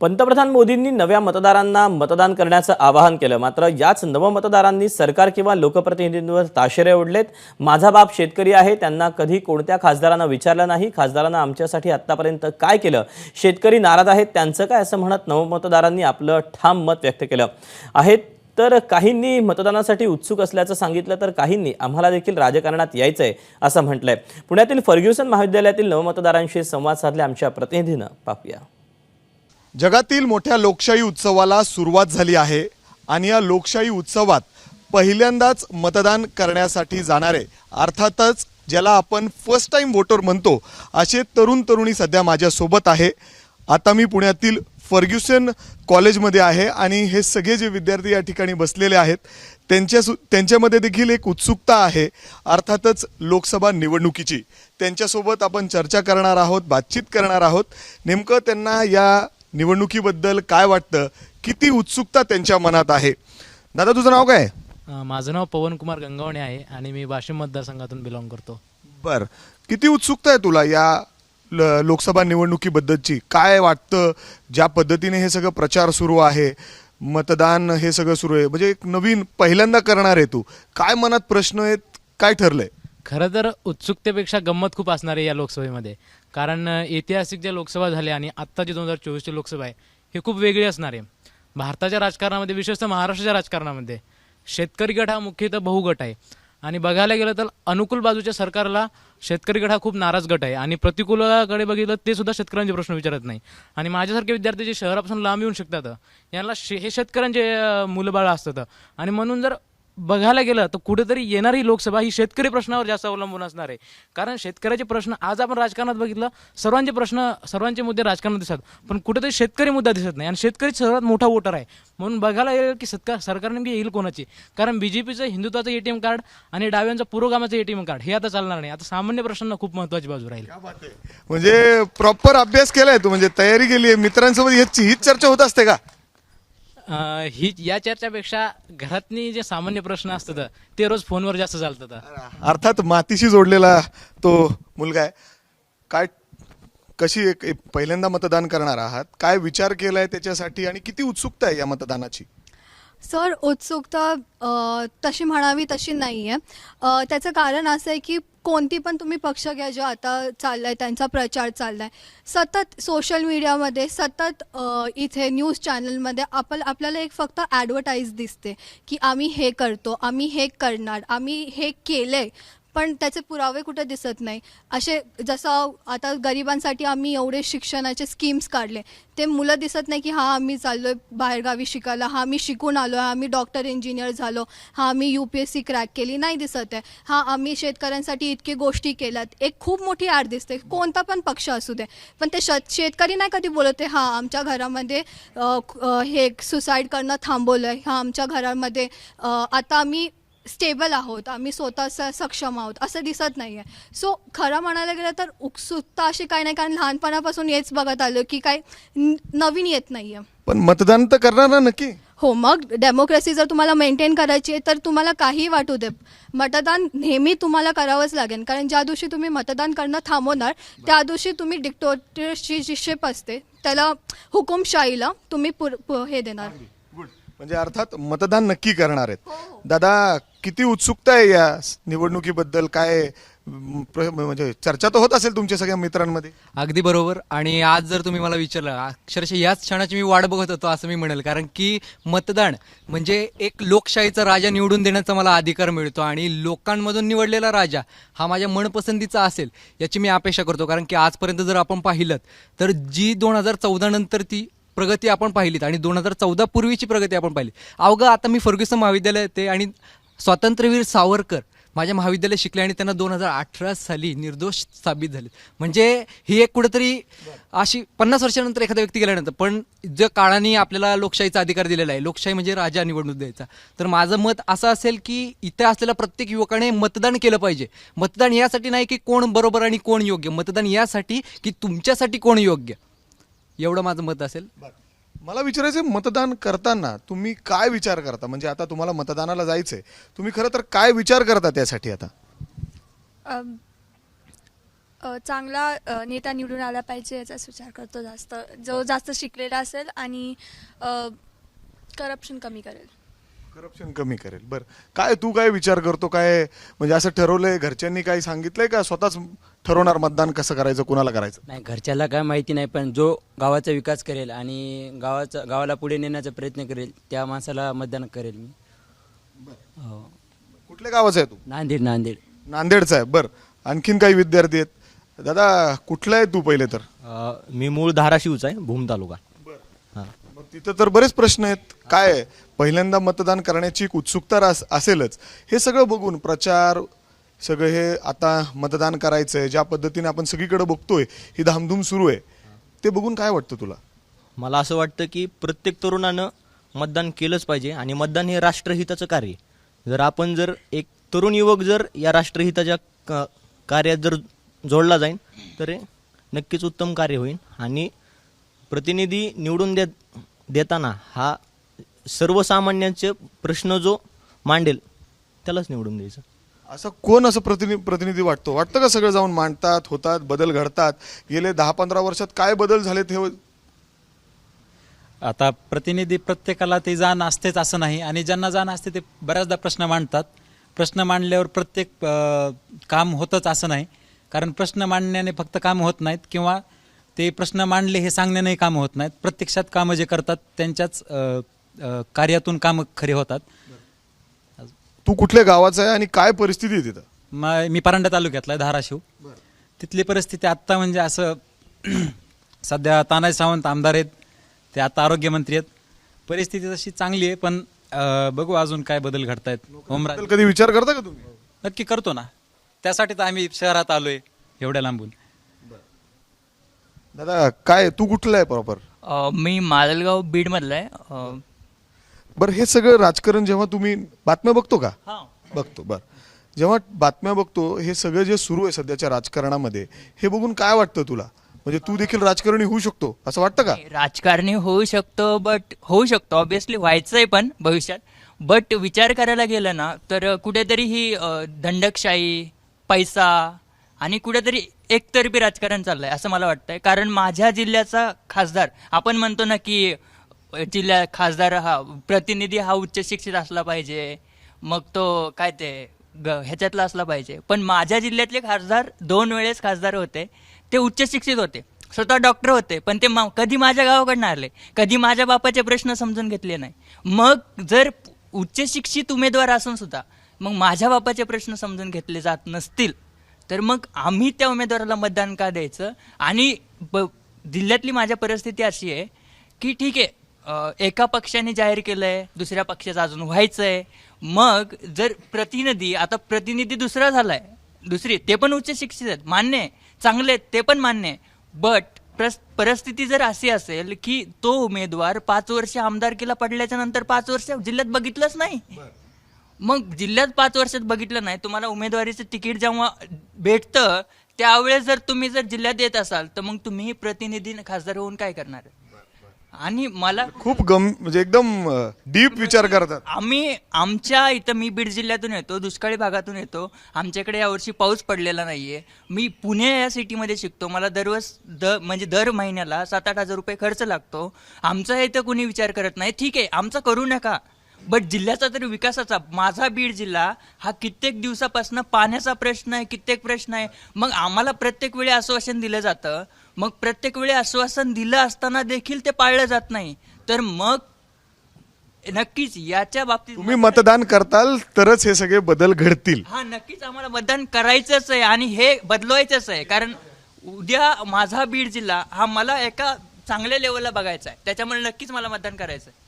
पंतप्रधान मोदींनी नव्या मतदारांना मतदान करण्याचं आवाहन केलं. मात्र याच नवमतदारांनी सरकार किंवा लोकप्रतिनिधींवर ताशेरे ओढलेत. माझा बाप शेतकरी आहे त्यांना कधी कोणत्या खासदारांना विचारलं नाही खासदारांना आमच्यासाठी आत्तापर्यंत काय केलं? शेतकरी नाराज आहेत त्यांचं काय? असं म्हणत नवमतदारांनी आपलं ठाम मत व्यक्त केलं. आहेत तर काहींनी मतदानासाठी उत्सुक असल्याचं सांगितलं तर काहींनी आम्हाला देखील राजकारणात यायचं आहे असं म्हटलंय. पुण्यातील फर्ग्युसन महाविद्यालयातील नवमतदारांशी संवाद साधले आमच्या प्रतिनिधीनं. पाहूया. जगातील मोठ्या लोकशाही उत्सवाला सुरुवात झाली आहे आणि या लोकशाही उत्सवात पहिल्यांदाच मतदान करण्यासाठी जाणारे अर्थातच ज्याला आपण फर्स्ट टाइम वोटर म्हणतो असे तरुण तरुणी सध्या माझ्यासोबत आहे. आता मी पुण्यातील फर्ग्युसन कॉलेजमध्ये आहे आणि हे सगळे जे विद्यार्थी या ठिकाणी बसलेले आहेत त्यांच्या सु त्यांच्यामध्ये देखील एक उत्सुकता आहे अर्थातच लोकसभा निवडणुकीची. त्यांच्यासोबत आपण चर्चा करणार आहोत बातचीत करणार आहोत. नेमकं त्यांना या निवडणुकीबद्दल काय वाटतं? किती उत्सुकता त्यांच्या मनात आहे? दादा तुझं नाव काय? अ, माझं नाव पवन कुमार गंगावणे आहे आणि मी वाशिम मतदारसंघातून बिलॉंग करतो. बर. किती उत्सुकता आहे तुला या ल- लोकसभा निवडणुकीबद्दलची? काय वाटतं? ज्या पद्धतीने हे सगळं प्रचार सुरू आहे मतदान हे सगळं सुरू आहे म्हणजे एक नवीन पहिल्यांदा करणार आहे तू. काय मनात प्रश्न आहेत? काय ठरलंय? खरं तर उत्सुकतेपेक्षा गंमत खूप असणार आहे या लोकसभेमध्ये. कारण ऐतिहासिक ज्या लोकसभा झाल्या आणि आत्ता जी दोन हजार चोवीसची लोकसभा आहे ही खूप वेगळी असणार आहे. भारताच्या राजकारणामध्ये विशेषतः महाराष्ट्राच्या राजकारणामध्ये शेतकरी गट हा मुख्यतः बहुगट आहे. आणि बघायला गेलं तर अनुकूल बाजूच्या सरकारला शेतकरी गट हा खूप नाराज गट आहे. आणि प्रतिकूलाकडे बघितलं ते सुद्धा शेतकऱ्यांचे प्रश्न विचारत नाही. आणि माझ्यासारखे विद्यार्थी जे शहरापासून लांब येऊन शकतात यांना शे- हे शेतकऱ्यांचे मुलंबाळ असतात. आणि म्हणून जर बघायला गेलं तर कुठेतरी येणारी लोकसभा ही शेतकरी प्रश्नावर जास्त अवलंबून असणार आहे. कारण शेतकऱ्याचे प्रश्न आज आपण राजकारणात बघितलं सर्वांचे प्रश्न सर्वांचे मुद्दे राजकारणात दिसतात. पण कुठेतरी शेतकरी मुद्दा दिसत नाही. आणि शेतकरी सर्वात मोठा वोटर आहे. म्हणून बघायला येईल की सत्कार सरकार नेमकी येईल कोणाची? कारण बीजेपीचं हिंदुत्वाचं एटीएम कार्ड आणि डाव्यांचं पुरोगामाचं एटीएम कार्ड हे आता चालणार नाही. आता सामान्य प्रश्नांना खूप महत्वाची बाजू राहील. म्हणजे प्रॉपर अभ्यास केलाय तू. म्हणजे तयारी केली आहे मित्रांसोबत ह्याची हीच चर्चा होत असते का? अं, ही या चर्चापेक्षा घरातनी जे सामान्य प्रश्न असतात ते रोज फोनवर जास्त चालतात. अर्थात मातीशी जोडलेला तो मुलगा आहे. काय कशी एक एक पहिल्यांदा मतदान करणार आहात? काय विचार केलाय त्याच्यासाठी आणि किती उत्सुकता आहे या मतदानाची? सर उत्सुकता अ, तशी म्हणावी तशी नाही आहे त्याचं कारण असं आहे की कोणती पण तुम्ही पक्ष घ्या जो आता चाललाय त्यांचा प्रचार चाललाय. सतत सोशल मीडियामध्ये सतत अ, इथे न्यूज चॅनलमध्ये आपण आपल्याला एक फक्त ॲडव्हर्टाईज दिसते की आम्ही हे करतो आम्ही हे करणार आम्ही हे केलंय. पण त्याचे पुरावे कुठे दिसत नाही. असे जसं आता गरिबांसाठी आम्ही एवढे शिक्षणाचे स्कीम्स काढले. ते मुलं दिसत नाही की हां आम्ही चाललो आहे बाहेरगावी शिकायला. हां आम्ही शिकून आलो आहे आम्ही डॉक्टर इंजिनियर झालो. हां आम्ही U P S C crack केली. नाही दिसत आहे. हां आम्ही शेतकऱ्यांसाठी इतके गोष्टी केल्यात. एक खूप मोठी आड दिसते. कोणता पण पक्ष असू दे. पण ते शेत शेतकरी नाही कधी बोलत आहे हां आमच्या घरामध्ये हे सुसाईड करणं थांबवलं आहे हा आमच्या घरामध्ये आता आम्ही स्टेबल आहोत आम्ही स्वतः स- सक्षम आहोत असं दिसत नाही आहे सो खरं म्हणायला गेलं तर उत्सुकता अशी काही नाही कारण लहानपणापासून हेच बघत आलो की काय न- नवीन येत नाही आहे पण मतदान तर करणार ना नक्की. हो मग डेमोक्रेसी जर तुम्हाला मेंटेन करायची आहे तर तुम्हाला काही वाटू दे. मतदान नेहमी तुम्हाला करावंच लागेल कारण ज्या दिवशी तुम्ही मतदान करणं थांबवणार त्या दिवशी तुम्ही डिक्टोटरची जी शिप असते त्याला हुकुमशाहीला तुम्ही पुर पु- हे देणार. म्हणजे अर्थात मतदान नक्की करणार आहेत. दादा किती उत्सुकता आहे या निवडणुकीबद्दल? काय प्र- म्हणजे चर्चा तर होत असेल तुमच्या सगळ्या मित्रांमध्ये. अगदी बरोबर. आणि आज जर तुम्ही मला विचारलं अक्षरशः याच क्षणाची मी वाट बघत होतो असं मी म्हणेल. कारण की मतदान म्हणजे एक लोकशाहीचा राजा निवडून देण्याचा मला अधिकार मिळतो आणि लोकांमधून निवडलेला राजा हा माझ्या मनपसंतीचा असेल याची मी अपेक्षा करतो. कारण की आजपर्यंत जर आपण पाहिलं तर जी दोन हजार चौदा नंतर ती प्रगती आपण पाहिलीत आणि दोन हजार चौदा पूर्वीची प्रगती आपण पाहिली. अवघं आता मी फर्ग्युसन महाविद्यालय ते आणि स्वातंत्र्यवीर सावरकर माझ्या महाविद्यालयात शिकले आणि त्यांना दोन हजार अठरा साली निर्दोष साबित झाले. म्हणजे ही एक कुठेतरी अशी पन्नास वर्षानंतर एखादा व्यक्ती गेल्यानंतर पण ज्या काळाने आपल्याला लोकशाहीचा अधिकार दिलेला आहे लोकशाही म्हणजे राजा निवडणूक द्यायचा. तर माझं मत असं असेल की इथे असलेल्या प्रत्येक युवकाने मतदान केलं पाहिजे. मतदान यासाठी नाही की कोण बरोबर आणि कोण योग्य. मतदान यासाठी की तुमच्यासाठी कोण योग्य. एवढं माझं मत असेल. मला विचारायचं आहे, मतदान करताना तुम्ही काय विचार करता? म्हणजे आता तुम्हाला मतदानाला जायचंय. तुम्ही खरं तर काय विचार करता त्यासाठी आता? अम, अ, चांगला अ, नेता निवडून आला पाहिजे याचाच विचार करतो जास्त. जो जास्त शिकलेला असेल आणि करप्शन कमी करेल. करप्शन कमी करेल. बर. काय तू काय विचार करतो? काय म्हणजे असं ठरवलंय? घरच्यांनी काही सांगितलंय का? स्वतःच ठरवणार मतदान कसं करायचं? कुणाला करायचं? नाही घरच्याला काय माहिती नाही पण जो गावाचा विकास करेल आणि गावाचा गावाला पुढे नेण्याचा प्रयत्न करेल त्या माणसाला मतदान करेल मी. हो. कुठल्या गावाचा आहे तू? नांदेड नांदेड. नांदेडचा आहे. बर. आणखीन काही विद्यार्थी आहेत. दादा कुठला आहे तू पहिले तर? अ, मी मूळ धाराशिवचा आहे भूम तालुका. तिथं तर बरेच प्रश्न आहेत काय आहे? पहिल्यांदा मतदान करण्याची एक उत्सुकता रास- असेलच हे सगळं बघून प्रचार सगळं हे आता मतदान करायचंय ज्या पद्धतीने आपण सगळीकडे बघतोय ही धामधूम सुरू आहे ते बघून काय वाटतं तुला मला असं वाटतं की प्रत्येक तरुणानं मतदान केलंच पाहिजे आणि मतदान हे राष्ट्रहिताचं कार्य आहे. जर आपण जर एक तरुण युवक जर या राष्ट्रहिताच्या क- कार्यात जर जोडला जाईल तर हे नक्कीच उत्तम कार्य होईल आणि प्रतिनिधी निवडून देत देताना हा सर्वसामान्यांचे प्रश्न जो मांडेल त्यालाच निवडून द्यायचं. असं कोण असं प्रतिनिधी प्रतिनिधी वाटतो? वाटतं का सगळं जाऊन मांडतात होतात बदल घडतात? गेले दहा पंधरा वर्षात काय बदल झालेत हे आता प्रतिनिधी प्रत्येकाला ते जाण असतेच असं नाही. आणि ज्यांना जाण असते ते बऱ्याचदा प्रश्न मांडतात. प्रश्न मांडल्यावर प्रत्येक काम होतच असं नाही. कारण प्रश्न मांडण्याने फक्त काम होत नाहीत किंवा ते प्रश्न मांडले हे सांगण्यानेही कामं होत नाहीत. प्रत्यक्षात कामं जे करतात त्यांच्याच कार्यातून कामं खरे होतात. तू कुठल्या गावाचा आहे आणि काय परिस्थिती आहे तिथं? म- मी परांडा तालुक्यातला आहे धाराशिव. तिथली परिस्थिती आत्ता म्हणजे असं सध्या तानाजी सावंत आमदार आहेत. ते आता आरोग्यमंत्री आहेत. परिस्थिती तशी चांगली आहे पण अं, बघू अजून काय बदल घडतायत. ओमराज कधी विचार करता का तुम्ही? नक्की करतो ना. त्यासाठी तर आम्ही शहरात आलोय एवढ्या लांबून. दादा काय तू कुठला आहे प्रॉपर अ, मी माजलगाव बीडमधला आहे. अ, बरं हे सगळं राजकारण जेव्हा तुम्ही बातम्या बघतो का? हां. बघतो बर. जेव्हा बातम्या बघतो हे सगळं जे सुरू आहे सध्याच्या राजकारणामध्ये हे बघून काय वाटतं तुला? म्हणजे तू देखील राजकारणी होऊ शकतो असं वाटतं का? राजकारणी होऊ शकतो बट होऊ शकतो. ऑब्विसली व्हायचंय पण भविष्यात. बट विचार करायला गेलं ना तर कुठेतरी ही अ, दंडकशाही पैसा आणि कुठेतरी एकतर्फी राजकारण चाललंय असं मला वाटतंय. कारण माझ्या जिल्ह्याचा खासदार आपण म्हणतो ना की जिल्हा खासदार हा प्रतिनिधी हा उच्च शिक्षित असला पाहिजे मग तो काय ते ग- ह्याच्यातला असला पाहिजे. पण माझ्या जिल्ह्यातले खासदार दोन वेळेस खासदार होते ते उच्च शिक्षित होते स्वतः डॉक्टर होते पण ते मा- कधी माझ्या गावाकडनं आले कधी माझ्या बापाचे प्रश्न समजून घेतले नाही. मग जर उच्च शिक्षित उमेदवार असून सुद्धा मग माझ्या बापाचे प्रश्न समजून घेतले जात नसतील. तर मग आम्ही त्या उमेदवाराला मतदान का द्यायचं? आणि जिल्ह्यातली माझ्या परिस्थिती अशी आहे की ठीक आहे एका पक्षाने जाहीर केलंय दुसऱ्या पक्षाचं अजून व्हायचंय. मग जर प्रतिनिधी आता प्रतिनिधी दुसरा झालाय दुसरी ते पण उच्च शिक्षित आहेत मान्य आहे. चांगले आहेत ते पण मान्य आहे. बट प्रस परिस्थिती जर अशी असेल की तो उमेदवार पाच वर्ष आमदारकीला पडल्याच्या नंतर पाच वर्ष जिल्ह्यात बघितलंच नाही. मग जिल्ह्यात पाच वर्षात बघितलं नाही तुम्हाला उमेदवारीचं तिकीट जेव्हा भेटतं त्यावेळेस जर तुम्ही जर जिल्ह्यात येत असाल तर मग तुम्ही प्रतिनिधी खासदार होऊन काय करणार? आणि मला खूप गम म्हणजे एकदम डीप विचार करतात. आम्ही आमच्या इथं मी बीड जिल्ह्यातून येतो दुष्काळी भागातून येतो आमच्याकडे यावर्षी पाऊस पडलेला नाहीये. मी पुणे या सिटीमध्ये शिकतो मला दरवर्ष द म्हणजे दर महिन्याला सात आठ हजार रुपये खर्च लागतो. आमचा इथं कोणी विचार करत नाही ठीक आहे आमचा करू नका बट जिल्ह्याचा तरी विकासाचा माझा बीड जिल्हा हा कित्येक दिवसापासून पाण्याचा प्रश्न आहे कित्येक प्रश्न आहे. मग आम्हाला प्रत्येक वेळी आश्वासन दिलं जातं. मग प्रत्येक वेळी आश्वासन दिलं असताना देखील ते पाळलं जात नाही. तर मग नक्कीच याच्या बाबतीत तुम्ही मतदान करताल तरच हे सगळे बदल घडतील. हा नक्कीच आम्हाला मतदान करायचंच आहे आणि हे बदलवायचंच आहे. कारण उद्या माझा बीड जिल्हा हा मला एका चांगल्या लेवलला बघायचा आहे. त्याच्यामुळे नक्कीच मला मतदान करायचं आहे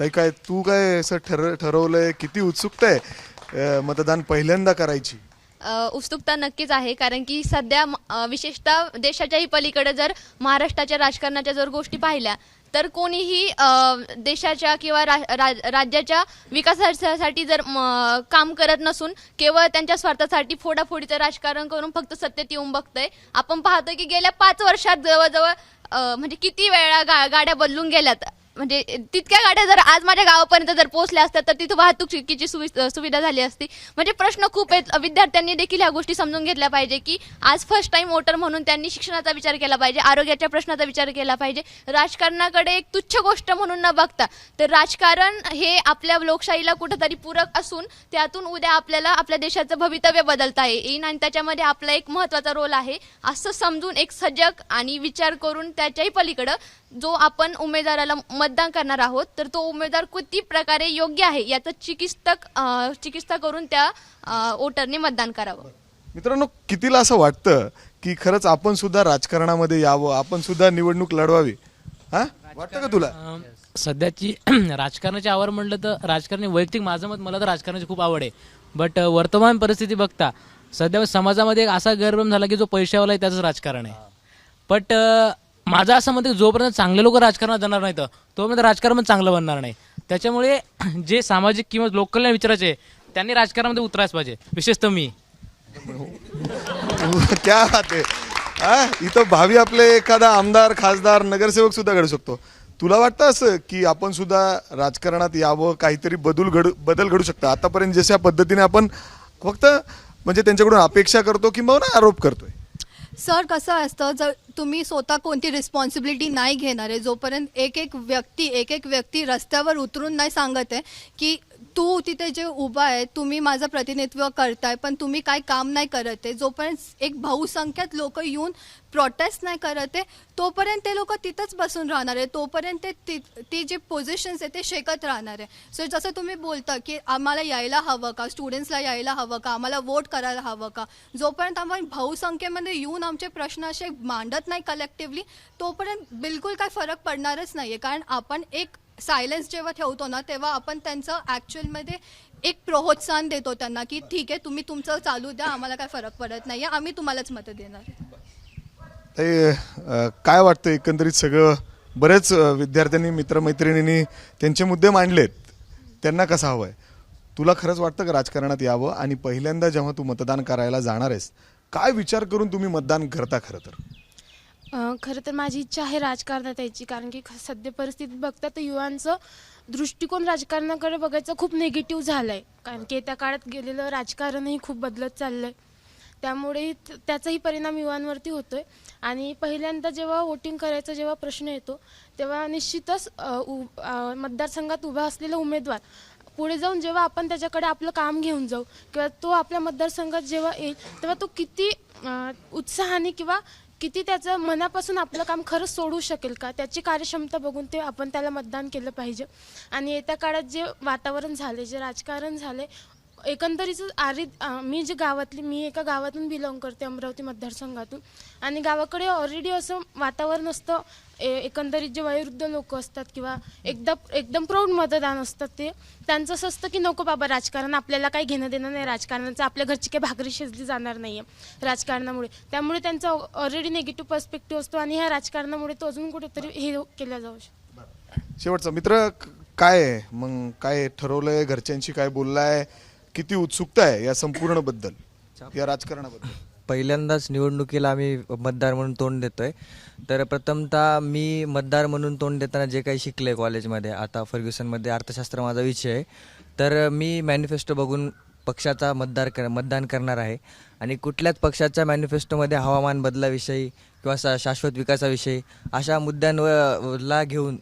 ताई काय तू काय असं ठर ठरवलंय? किती उत्सुकता आहे मतदान पहिल्यांदा करायची? अ, उत्सुकता नक्कीच आहे कारण की सध्या म- अ, विशेषतः देशाच्याही पलीकडे जर महाराष्ट्राच्या राजकारणाच्या जर गोष्टी पाहिल्या तर कोणीही अ, देशाच्या किंवा रा- रा- राज्याच्या विकासासाठी जर म, काम करत नसून केवळ त्यांच्या स्वार्थासाठी फोडाफोडीचं राजकारण करून फक्त सत्तेत येऊन बघतंय. आपण पाहतोय की गेल्या पाच वर्षात जवळजवळ अ, म्हणजे किती वेळा गा गाड्या बदलून गेल्यात. म्हणजे तितक्या गाड्या जर आज माझ्या गावापर्यंत जर पोहोचल्या असत्या तर तिथं वाहतुकीची सुवि- सुविधा झाली असती. म्हणजे प्रश्न खूप आहेत. विद्यार्थ्यांनी देखील ह्या गोष्टी समजून घेतल्या पाहिजे की आज फर्स्ट टाइम वोटर म्हणून त्यांनी शिक्षणाचा विचार केला पाहिजे आरोग्याच्या प्रश्नाचा विचार केला पाहिजे. राजकारणाकडे एक तुच्छ गोष्ट म्हणून न बघता तर राजकारण हे आपल्या लोकशाहीला कुठंतरी पूरक असून त्यातून उद्या आपल्याला आपल्या देशाचं भवितव्य बदलता येईल. आणि त्याच्यामध्ये आपला एक महत्त्वाचा रोल आहे असं समजून एक सजग आणि विचार करून त्याच्याही पलीकडं जो आपण उमेदवाराला मतदान करणार आहोत तर तो उमेदवार किती प्रकारे योग्य आहे याचं चिकित्सक चिकित्सा करून त्या वोटरने मतदान करावं. मित्रांनो कितीला असं वाटतं की खरंच आपण सुद्धा राजकारणामध्ये यावं आपण सुद्धा निवडणूक लढवावी? हा? वाटतं का तुला? सध्याची राजकारणाची आवड म्हटलं तर राजकारणी वैयक्तिक माझं मत मला तर राजकारणाची खूप आवड आहे. बट वर्तमान परिस्थिती बघता सध्या समाजामध्ये एक असा गैरभ्रम झाला की जो पैशावाला आहे त्याचंच राजकारण आहे. बट माझं असं म्हणते की जोपर्यंत चांगले लोक राजकारणात जाणार नाहीत तोपर्यंत राजकारण चांगलं बनणार नाही. त्याच्यामुळे जे सामाजिक किंवा लोककल्याण विचारायचे त्यांनी राजकारणामध्ये उतरायच पाहिजे विशेषतः मी. त्या इथं भावी आपले एखादा आमदार खासदार नगरसेवक सुद्धा घडू शकतो. तुला वाटतं असं की आपण सुद्धा राजकारणात यावं काहीतरी बदल घडू बदल घडू शकतं आतापर्यंत जशा पद्धतीने आपण फक्त म्हणजे त्यांच्याकडून अपेक्षा करतो किंवा ना आरोप करतोय. सर कसं असतं जर तुम्ही स्वतः कोणती रिस्पॉन्सिबिलिटी नाही घेणार आहे जोपर्यंत एक एक व्यक्ती एक एक व्यक्ती रस्त्यावर उतरून नाही सांगत आहे की तू तिथे जे उभा आहे तुम्ही माझं प्रतिनिधित्व करताय पण तुम्ही काय काम नाही करत आहे. जोपर्यंत एक बहुसंख्यात लोक येऊन प्रोटेस्ट नाही करत आहे तोपर्यंत ते लोक तिथंच बसून राहणार आहे. तोपर्यंत ते ती ती जी पोझिशन्स आहे ते शेकत राहणार आहे. सो जसं तुम्ही बोलता की आम्हाला यायला हवं का? स्टुडंट्सला यायला हवं का? आम्हाला वोट करायला हवं का? जोपर्यंत आम्ही बहुसंख्येमध्ये येऊन आमचे प्रश्न असे मांडत नाही कलेक्टिव्हली तोपर्यंत बिलकुल काय फरक पडणारच नाही आहे कारण आपण एक सायलेन्स जेव्हा ठेवतो ना तेव्हा आपण त्यांचं ॲक्च्युअलमध्ये एक प्रोत्साहन देतो त्यांना की ठीक आहे तुम्ही तुमचं चालू द्या आम्हाला काय फरक पडत नाही आहे आम्ही तुम्हालाच मतं देणार. ते काय वाटतं एकंदरीत सगळं? बरेच विद्यार्थ्यांनी मित्रमैत्रिणींनी त्यांचे मुद्दे मांडलेत. त्यांना कसं आहे तुला खरंच वाटतं का राजकारणात यावं? आणि पहिल्यांदा जेव्हा तू मतदान करायला जाणार आहेस काय विचार करून तुम्ही मतदान करता खरं तर? खरं तर माझी इच्छा आहे राजकारणात यायची कारण की ख- सध्या परिस्थिती बघता तर युवांचं दृष्टिकोन राजकारणाकडे बघायचं खूप निगेटिव्ह झालं आहे कारण की त्या काळात गेलेलं राजकारणही खूप बदलत चाललं आहे त्यामुळे त्याचाही परिणाम युवांवरती होतोय. आणि पहिल्यांदा जेव्हा वोटिंग करायचा जेव्हा प्रश्न येतो तेव्हा निश्चितच उ- मतदारसंघात उभा असलेला उमेदवार पुढे जाऊन जेव्हा आपण त्याच्याकडे आपलं काम घेऊन जाऊ किंवा तो आपल्या मतदारसंघात जेव्हा येईल तेव्हा तो किती उत्साहाने किंवा किती त्याचं मनापासून आपलं काम खरंच सोडू शकेल का? त्याची कार्यक्षमता बघून ते आपण त्याला मतदान केलं पाहिजे. आणि येत्या काळात जे वातावरण झाले जे राजकारण झाले एकंदरीत आरी मी जे गावातली मी एका गावातून बिलॉंग करते अमरावती मतदारसंघातून. आणि गावाकडे ऑलरेडी असं वातावरण असतं एकंदरीत जे वयोवृद्ध लोक असतात किंवा एकदा एकदम प्रौढ मतदान असतात ते त्यांचं असं असतं की नको बाबा राजकारण आपल्याला काही घेणं देणं नाही राजकारणाचं आपल्या घरची काही भाकरी शिजली जाणार नाही आहे राजकारणामुळे. त्यामुळे त्यांचा ऑलरेडी निगेटिव्ह पर्स्पेक्टिव्ह असतो आणि ह्या राजकारणामुळे तो अजून कुठेतरी हे केला जाऊ शकतो. शेवटचा मित्र काय आहे? मग काय ठरवलंय? घरच्यांशी काय बोललाय? किती उत्सुकता आहे या संपूर्णबद्दल या राजकारणाबद्दल? पहिल्यांदाच निवडणुकीला आम्ही मतदार म्हणून तोंड देतोय. तर प्रथमतः मी मतदार म्हणून तोंड देताना जे काही शिकले कॉलेजमध्ये आता फर्ग्युसनमध्ये अर्थशास्त्र माझा विषय आहे तर मी मॅनिफेस्टो बघून पक्षाचा मतदार कर मतदान करणार आहे. आणि कुठल्याच पक्षाच्या मॅनिफेस्टोमध्ये हवामान बदलाविषयी किंवा शा शाश्वत विकासाविषयी अशा मुद्द्यांवर ला घेऊन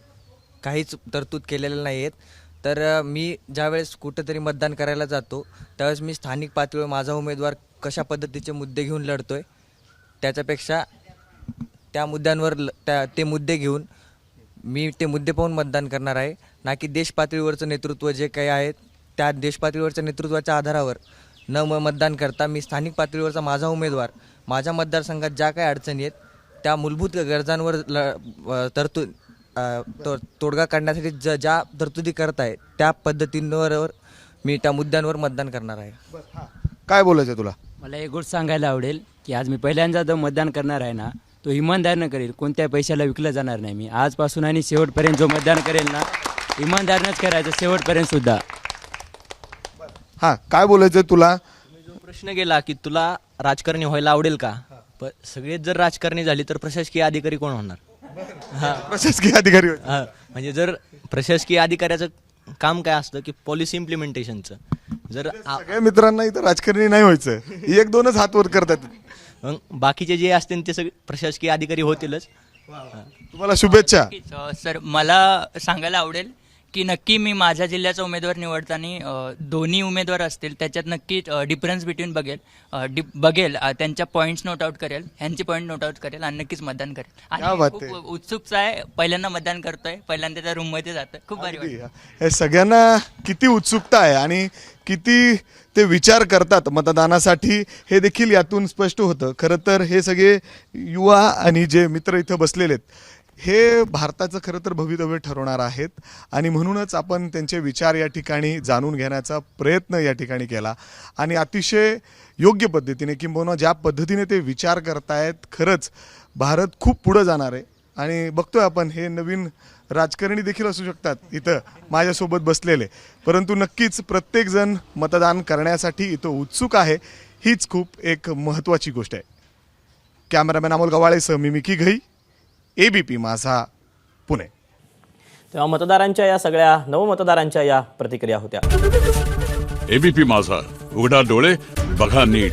काहीच तरतूद केलेल्या नाही आहेत तर मी ज्यावेळेस कुठंतरी मतदान करायला जातो त्यावेळेस मी स्थानिक पातळीवर माझा उमेदवार कशा पद्धतीचे मुद्दे घेऊन लढतोय त्याच्यापेक्षा त्या मुद्द्यांवर ल- त्या ते मुद्दे घेऊन मी ते मुद्दे पाहून मतदान करणार आहे. ना की देश पातळीवरचं नेतृत्व जे काही आहे त्या देश पातळीवरच्या नेतृत्वाच्या आधारावर न म मतदान करता मी स्थानिक पातळीवरचा माझा उमेदवार माझ्या मतदारसंघात ज्या काही अडचणी आहेत त्या मूलभूत गरजांवर ल तरतूद तो तोडगा काढण्यासाठी ज ज्या तरतुदी करत आहे त्या पद्धतींवर मी त्या मुद्द्यांवर मतदान करणार आहे. काय बोलायचं तुला? मला एक गोष्ट सांगायला आवडेल की आज मी पहिल्यांदा जो मतदान करणार आहे ना तो इमानदारीनं करेल. कोणत्या पैशाला विकलं जाणार नाही मी. आजपासून आणि शेवटपर्यंत जो मतदान करेल ना इमानदारीनंच करायचं शेवटपर्यंत सुद्धा. हा काय बोलायचं तुला? जो प्रश्न गेला की तुला राजकारणी व्हायला आवडेल का? सगळेच जर राजकारणी झाली तर प्रशासकीय अधिकारी कोण होणार? प्रशासकीय अधिकारी. हा, म्हणजे जर प्रशासकीय अधिकाऱ्याचं काम काय असतं की पॉलिसी इम्प्लिमेंटेशनचं जर आ- सगळ्या मित्रांना इथं राजकारणी नाही व्हायचं एक दोनच हात वर करतात. मग बाकीचे जे असतील ते सगळे प्रशासकीय अधिकारी होतीलच. तुम्हाला शुभेच्छा. नक्कीच अ, सर मला सांगायला आवडेल की नक्की मी माझ्या जिल्ह्याचा उमेदवार निवडताना दोन्ही उमेदवार असतील त्याच्यात नक्की डिफरन्स बिटवीन बघेल. डि- बघेल त्यांच्या पॉईंट्स नोट आउट करेल ह्यांचे पॉईंट नोट आउट करेल आणि नक्कीच मतदान करेल. आणि खूप. उत्सुकता आहे पहिल्यांदा मतदान करतोय पहिल्यांदा त्या रूममध्ये जातोय. खूप भारी हे सगळ्यांना किती उत्सुकता आहे आणि किती ते विचार करतात मतदानासाठी हे देखील यातून स्पष्ट होतं. खरं तर हे सगळे युवा आणि जे मित्र इथं बसलेले आहेत हे भारताचं खरं तर भवितव्य ठरवणार आहेत. आणि म्हणूनच आपण त्यांचे विचार या ठिकाणी जाणून घेण्याचा प्रयत्न या ठिकाणी केला. आणि अतिशय योग्य पद्धतीने किंबहुना ज्या पद्धतीने ते विचार करतायत खरंच भारत खूप पुढं जाणार आहे. आणि बघतोय आपण हे नवीन राजकारणी देखील असू शकतात इथं माझ्यासोबत बसलेले. परंतु नक्कीच प्रत्येकजण मतदान करण्यासाठी इथं उत्सुक आहे. हीच खूप एक महत्त्वाची गोष्ट आहे. कॅमेरामॅन अमोल गवाळेसह मी Mickey Ghai. A B P माझा पुणे. तेव्हा मतदारांच्या या सगळ्या नवमतदारांच्या या प्रतिक्रिया होत्या. एबीपी माझा उघडा डोळे बघा नीट.